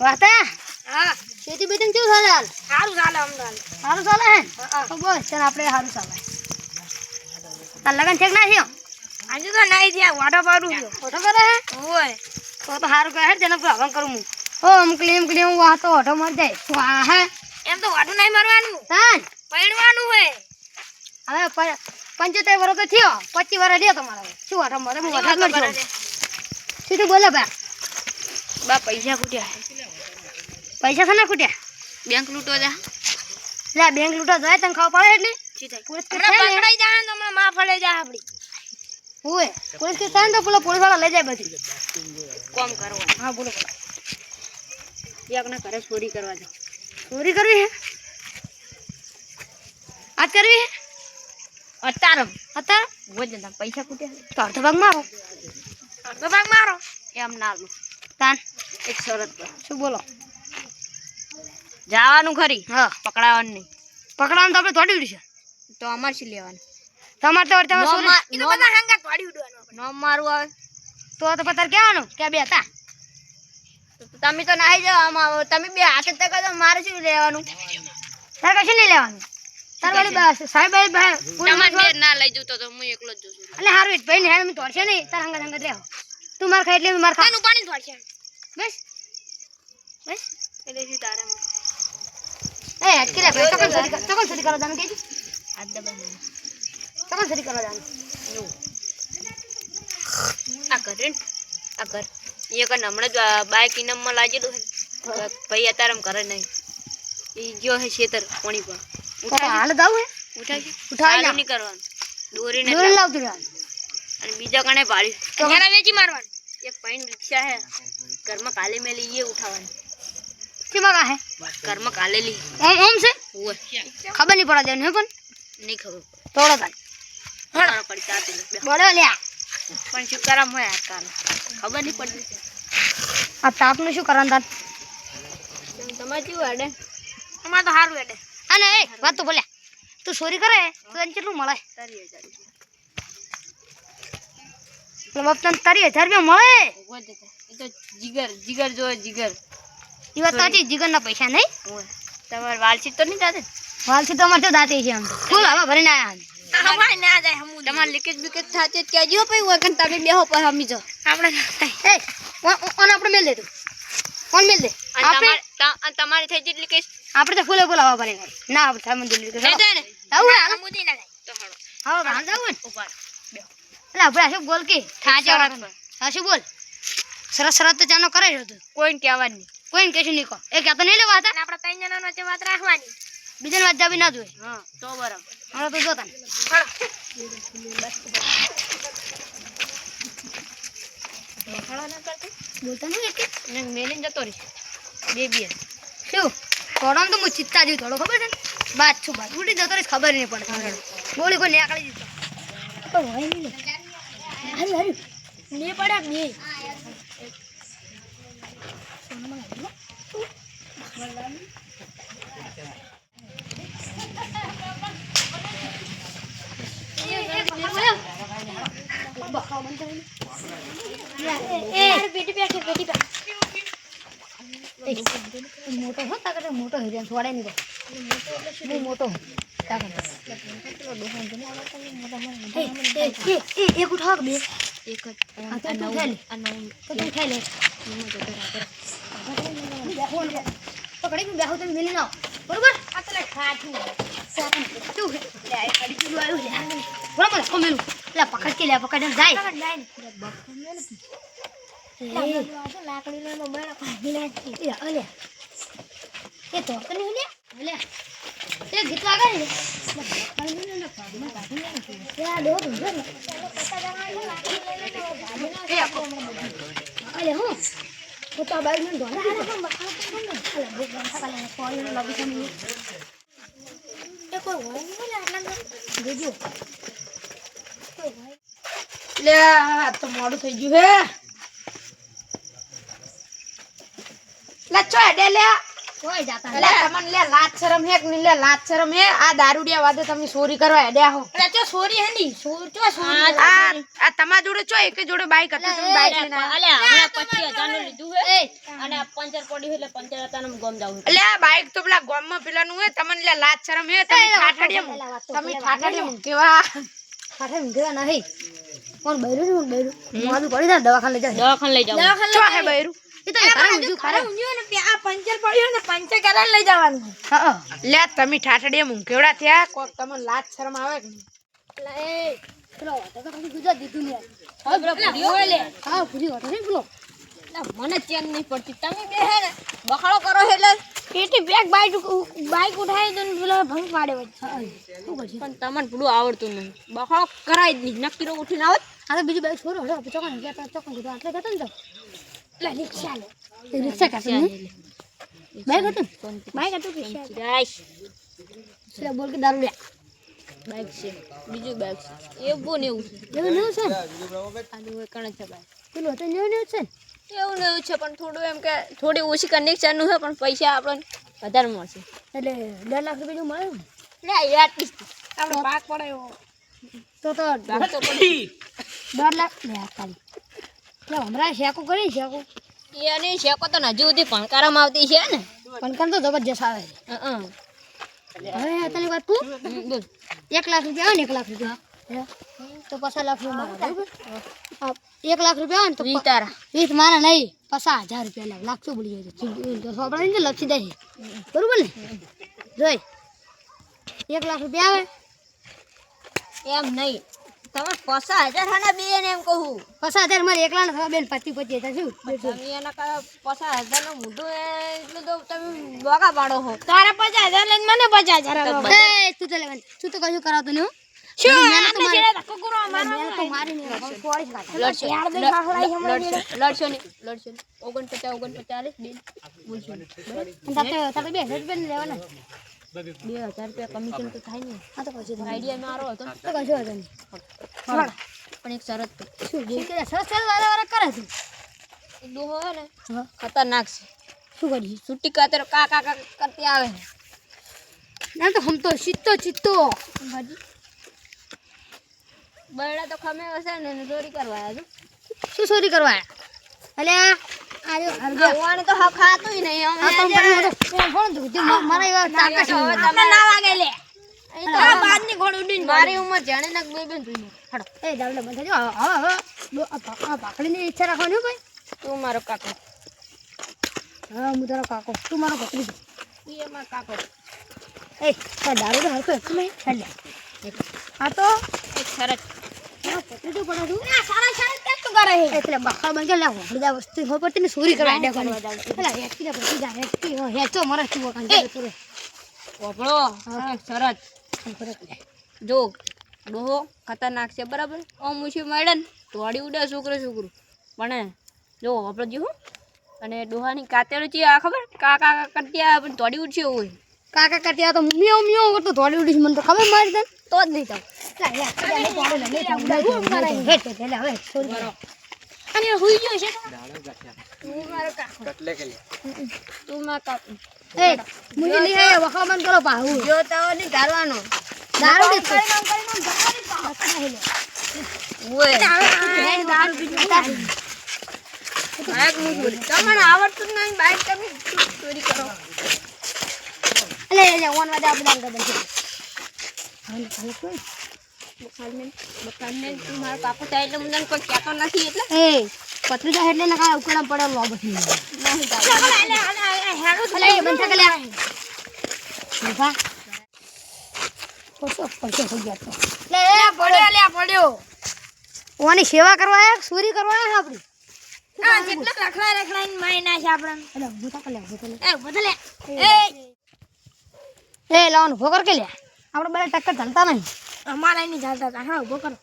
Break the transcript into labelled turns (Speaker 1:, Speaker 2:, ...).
Speaker 1: વાતા
Speaker 2: હા.
Speaker 1: ખેતી બેતી કેવું ચાલે હાલ?
Speaker 2: સારું ચાલે અમદાવાદ.
Speaker 1: સારું ચાલે હે?
Speaker 2: હા.
Speaker 1: તો બોલ ચાલ આપણે સારું ચાલે. તાર લગન છે કે ના થયો?
Speaker 2: આજે તો નહીં થયા વાટો પાડું છું.
Speaker 1: ઓટો કરે હે?
Speaker 2: ઓય.
Speaker 1: તો તો સારું કહે તેને પ્રોબ્લેમ કરું હું. ઓ અમકલી અમકલી હું વાતો ઓટો મર જાય આ હે?
Speaker 2: એમ તો વાટું નહીં મારવાનું.
Speaker 1: તાન.
Speaker 2: પડવાનું હોય
Speaker 1: હવે પંચોતેર વર્ષ તો થયો પચીસ વર્ષ રહ્યો તમારે શું વાટો મરે? હું વાટો મર સીધું બોલો બા.
Speaker 2: બા પૈસા ખૂટ્યા
Speaker 1: પૈસા છે ને ખૂટ્યા?
Speaker 2: બેંક લૂંટવા જા.
Speaker 1: લે બેંક લૂંટો જાય તને ખબર પડે એટલી?
Speaker 2: પકડાઈ જા તો હમણાં માં ફળે જા આપડી.
Speaker 1: હોય પોલીસ કેસ થાય ને તો પેલા પોલીસવાળા લઈ જાય બધી.
Speaker 2: કોમ કરવાનું.
Speaker 1: હા બોલો બોલો.
Speaker 2: એકના ઘરે ચોરી કરવા જા
Speaker 1: ચોરી કરવી હે? આજ કરવી હે?
Speaker 2: અત્યારે
Speaker 1: અત્યારે
Speaker 2: બોલ જતા પૈસા ખૂટ્યા
Speaker 1: તો અડધો ભાગ મારો.
Speaker 2: અડધો ભાગ મારો? એમ ના લો.
Speaker 1: તાન.
Speaker 2: એક શરત પર.
Speaker 1: શું બોલો?
Speaker 2: જવાનું ખરી
Speaker 1: હા.
Speaker 2: પકડાવાનું નહીં
Speaker 1: પકડાવાનું તો આપણે થોડી ઉડશે.
Speaker 2: તો અમારે શું લેવાનું?
Speaker 1: તમારે તો તમે
Speaker 2: નો હંગા તોડી ઉડવાનું નો મારું આવે.
Speaker 1: તો તો પતાર કહેવાનું કે બે હતા?
Speaker 2: તમે તો નાહી આમાં તમે બે હાથે તક તો મારે શું લેવાનું?
Speaker 1: તારે કશું નહીં લેવાનું. તાર વાળી બસ સાહેબ ભાઈ ભાઈ
Speaker 2: ના લઈ જતો તો હું એકલો જ જોશું
Speaker 1: અને હારું ભાઈ ને હેડ તોડશે નહીં. તાર હંગા હંગા રહેવો. તું માર ખાઈ એટલે માર ખા
Speaker 2: એનું પાણી તોડશે.
Speaker 1: બસ. બસ.
Speaker 2: એટલે શું તારે
Speaker 1: એ અટકી રે ભાઈ તકન કર તકન ચોરી કરવા જાનું કેજી
Speaker 2: હાથ દબાઈ
Speaker 1: તકન ચોરી કરવા જાનું
Speaker 2: આ ઘર રે ને, આ ઘર એ કન હમણાં જ બાઇક ઇનામમાં લાગેલું છે ભાઈ અત્યારે કરે નહીં એ ગયો હે શેતર કોણી પર
Speaker 1: તો હાલ દાવ હે
Speaker 2: ઉઠાવી
Speaker 1: ઉઠાવી
Speaker 2: ચાલુ નહીં કરવાનું દોરીને
Speaker 1: દોરી લાવતું રહેવાનું
Speaker 2: અને બીજા કણે એના વેચી મારવાનું એક પૈન રિક્ષા હે ઘરમાં કાલે મેલી એ ઉઠાવવાની
Speaker 1: હે
Speaker 2: ઘરમાં કાલે લી.
Speaker 1: ઓમ ઓમ છે?
Speaker 2: હોય
Speaker 1: ખબર નહીં પડવા દેવાની હે પણ.
Speaker 2: નહીં ખબર.
Speaker 1: તોડો તાન
Speaker 2: પડે પડી ચાતી લે. બે.
Speaker 1: બળે લ્યા.
Speaker 2: પણ શું કરામ હોય આ કામ ખબર નહીં પડતી.
Speaker 1: આ તાપનું શું કરવાનું તાર?
Speaker 2: તમારે કેવું હેડે? અમારે તો સારું હેડે.
Speaker 1: અને એ વાત તો બોલ્યા. તું ચોરી કરે તો તને કેટલું મળે?
Speaker 2: તારી હજાર
Speaker 1: બાપ તને તારી હજાર રૂપિયા મળે?
Speaker 2: જીગર જીગર જો જીગર.
Speaker 1: એ વાત સાચી? જીગરના પૈસા નહીં?
Speaker 2: તમારે વાલચીત તો નહીં જાતે
Speaker 1: વાલસી તો અમારે તો દાતી છે આમ ફૂલ હવા ભરીને આયા અમે.
Speaker 2: તમારે લીકેજ બીકેજ થતી કહેજો પછી કે તમે બેહો પર હમી જો. આપણે
Speaker 1: એ ઓ- ઓ- આપણે મેલ દે તું. કોણ મેલ દે. આપણે
Speaker 2: તમારે થઈ જેટલી કેસ
Speaker 1: આપણે તો ફૂલે ફૂલ હવા ભરીને. ના આપણે થાય મંદિર
Speaker 2: જાય ને?
Speaker 1: આવું હે હાલો.
Speaker 2: મુદી ના જાય. તો હાલો.
Speaker 1: હા જાવું ને
Speaker 2: ઊભા
Speaker 1: એટલે આપણે આ શું બોલ કે?
Speaker 2: થાજો રાખો.
Speaker 1: હા શું બોલ. સરસ સરસ તો ચાનો કરે છે તું
Speaker 2: કોઈને કહેવાની નહીં.
Speaker 1: કોઈને કહેશું નહીં કહો એ કહેતો નહીં લેવા હતા.
Speaker 2: આપણે ત્રણ જણા વચ્ચે વાત રાખવાની.
Speaker 1: બીજાને વાત જાવી ના જોઈએ.
Speaker 2: હા તો બરાબર.
Speaker 1: હવે તું જોતા બોલતા નહીં
Speaker 2: મેલીને જતો રહી બેબી બે
Speaker 1: શું? થોડો તો હું ચિત્તા જેવું થોડો ખબર છે બાદ છું બાદ. ઉડી જતો રહીશ ખબર નહીં પડે ગોળી કોઈ નીકળી દીધો નહીં. હારું હારું ને પડે બે. મોટો હો તાકર મોટો હે જેમ છોડે નહીં તો મોટો હે એ એક ઉઠાવ બે
Speaker 2: એક જ
Speaker 1: ખાઈ લે પકડી બેહો તમે મિલી નાઓ બરોબર? આ તો લે ખાતું તું લે આ અડી ચૂલું આવ્યું લે બરોબર કોમેલું લે પકડ કે લે પકડ ને જાય. લે અલે એ. તો કને લે. લે. એ ગીત ને દો દો ને હું.
Speaker 2: લે આ તો મોડું થઈ ગયું હે. લે.
Speaker 1: કોઈ જાતા
Speaker 3: એટલે તમને લે લાજ શરમ હે કે લે લાજ શરમ હે? આ દારૂડિયા વાદે તમે ચોરી કરવા હેડ્યા હો.
Speaker 1: અરે ચો સોરી હે ની ચો સોરી
Speaker 3: આ આ તમારા જોડે છો એક જોડે બાઈક હતું તમે બાઈક લઈને
Speaker 2: અલે હમણાં પચીસ હજારનું લીધું હે અને પંચર પડ્યું એટલે પંચર હતા ગમ જાવું
Speaker 3: એટલે આ બાઈક તો પેલા ગામમાં પેલાનું હે તમને લે લાજ શરમ હે? તમે ઠાઠડિયા તમે ઠાઠડિયા કેવા?
Speaker 1: ઊંઘ્યા નહીં. કોણ બૈરું છે કોણ બૈરું? મારું પડી જાય દવાખાને લઈ જાવ
Speaker 2: દવાખાને લઈ જાવ
Speaker 3: બૈરું?
Speaker 1: એ તો ખરા. ઊંઘ્યું ખરા
Speaker 3: આ પંચર પડ્યું ને પંચર કરાવી લઈ જવાનું.
Speaker 1: હા
Speaker 3: લે તમે મૂંઘેવડા થયા કોક તમને લાજ શરમ આવે કે નહીં?
Speaker 1: પેલો તો ખાલી ગુજરાત દીધું ને
Speaker 2: હવે પેલો ભૂર્યો લે.
Speaker 1: હા પૂરી હતો ને પેલો.
Speaker 2: મને ચેન નહીં પડતી. તમે બે હે ને બખાડો કરો એટલે
Speaker 1: પેટી બેગ બાઈક બાઈક ઉઠાવી દો ને પેલો ભંગ પાડે
Speaker 2: પણ તમને પેલું આવડતું નહીં. બખાડો કરાય જ નહીં. નક્કી ઉઠીને આવત.
Speaker 1: આ તો બીજું બાઈક છોડો. હડો ચોકન ગયા ચોકન કીધું આટલે જતો ને તો. રિક્ષા લે રિક્ષા કાઢે ને બાઈક હતું બાઈક હતું કે રિક્ષા
Speaker 2: રાઈશ.
Speaker 1: એટલે બોલ કે દારૂ લે.
Speaker 2: બાઈક છે. બીજું બાઈક છે. એવું ને એવું છે.
Speaker 1: એવું છે ને?
Speaker 2: આનું હોય કણ છે બાઈક.
Speaker 1: પેલું હતું ને એવું છે ને?
Speaker 2: એવું ને છે પણ થોડું એમ કે થોડી ઓછી કનેક્શનનું છે પણ પૈસા આપણને વધારે મળશે.
Speaker 1: એટલે દસ લાખ રૂપિયા જેવું મળે ને?
Speaker 2: લે યાર
Speaker 1: આપણે પાક પડે એવો. તો તો લાખ લે ખાલી. એટલે હમણાં શેકો કરી શેકો.
Speaker 2: એની શેકો તો હજુ સુધી પણકારામાં આવતી છે ને.
Speaker 1: પણકાર તો જબરજસ્ત આવે.
Speaker 2: હં,
Speaker 1: છે હવે તને વાત તું
Speaker 2: બોલ.
Speaker 1: એક લાખ રૂપિયા આવે ને એક લાખ રૂપિયા? તો પચાસ લાખ રૂપિયા એક લાખ રૂપિયા આવે ને તો
Speaker 2: તારા
Speaker 1: વીસ મારા નહીં પચાસ હજાર રૂપિયા લાખ. લાખ શું બોલી જાય સોપડા ને લક્ષી દે. બરોબર ને? જોઈ. એક લાખ રૂપિયા આવે.
Speaker 2: એમ નહીં. તમે પચાસ હજાર હા બે ને એમ કહું.
Speaker 1: પચાસ હજાર મારે એકલા ને બેન પચીસ પચીસ હજાર શું?
Speaker 2: તમે એના કા પચાસ હજારનું મોઢું એટલું તો તમે બોગા પાડો હો. તારા પચાસ હજાર લઈને મને પચાસ હજાર
Speaker 1: એ તું તો લેવાનું તું તો કશું કરાવતો નહીં.
Speaker 2: લડશો. નહીં. લડશો ઓગણપચાસ ઓગણપચાસ બેન.
Speaker 1: બે લેવાના.
Speaker 2: બે હજાર રૂપિયા કમિશન તો થાય ને.
Speaker 1: હા તો કશું
Speaker 2: આઈડિયા મારો હતો
Speaker 1: તો કશું વાંધો નહીં.
Speaker 2: પણ એક શરત
Speaker 1: શું જે કરે સરસ સરસ વારે વારે કરે તું
Speaker 2: ડોહો હે ને ખતરનાક છે.
Speaker 1: શું કરીશ
Speaker 2: છૂટી કાતર કા કા કા કરતી આવે
Speaker 1: ના. તો હમ તો ચિત્તો. ચિત્તો
Speaker 2: બરડા તો ખમે હશે ને ચોરી કરવા આવ્યા
Speaker 1: શું ચોરી કરવા
Speaker 2: અલ્યા હા
Speaker 1: મારા હા.
Speaker 2: ઉંમર જાણે ના બે બેન
Speaker 1: એ દાવલે બંધ થજો હવે હવે ભાખડીની ઈચ્છા રાખવાની ભાઈ.
Speaker 2: તું મારો કાકો.
Speaker 1: હા હું તારો કાકો. તું મારો ભત્રીજો
Speaker 2: એ મારો કાકો.
Speaker 1: એ દારૂ તો હરખો એક. છેલ્લે તો?
Speaker 2: એક શરત
Speaker 1: ભત્રીજો પડે તું સારા સારા એટલે બખા લે વસ્તુ હો પડતી ને કોની દે પછી જા હો હેચો
Speaker 2: ડોહો ખતરનાક છે બરાબર ઓમ મુશી મળે ને તોડી ઉડે છોકરો છોકરું પણ જો આપણો જો અને ડોહાની કાતેડું છે આ ખબર કા કા કા કરતી આ પણ તોડી ઉડશે હોય
Speaker 1: કાકા કરતી આ તો મમ્મી મિયો કરતો થોડી ઉડીશ મને તો ખબર મારી તને
Speaker 2: તો જ નહીં થાવ
Speaker 1: અને હુઈ ગયો છે
Speaker 2: તું. મારો કાકો તું મારો કાકો
Speaker 1: એ મુજી નહીં હે વખા કરો પાહુ.
Speaker 2: જો તો ની ધારવાનો
Speaker 1: દારૂ દે
Speaker 2: ઓય.
Speaker 1: દારૂ પીને
Speaker 2: બાઈક મુજ ચોરી તમને આવડતું નહીં બાઈક તમે ચોરી કરો.
Speaker 1: અલે લે ઓન વાદા આપડા ગદન છે હાલ હાલ કોઈ.
Speaker 2: તું મારો કાકો થાય એટલે મને કોઈ કહેતો નથી એટલે
Speaker 1: એ પતરી જા એટલે ના કા ઉકળા પડે લો બધી.
Speaker 2: નહીં જાવ
Speaker 1: અલે બંધ કલે ઊભા ઓસો પૈસો થઈ ગયા તો. લે પડ્યો લે પડ્યો. ઓની સેવા કરવા આયા સુરી કરવા આયા આપડી
Speaker 2: રખડા રખડાઈને મારી નાખે આપણને.
Speaker 1: કલે
Speaker 2: એ
Speaker 1: લાવન ઊભો કે લે. આપણે બધા ટક્કર ધનતા નહીં.
Speaker 2: અમારા એની ચાલતા હતા હા ઊભો કરો.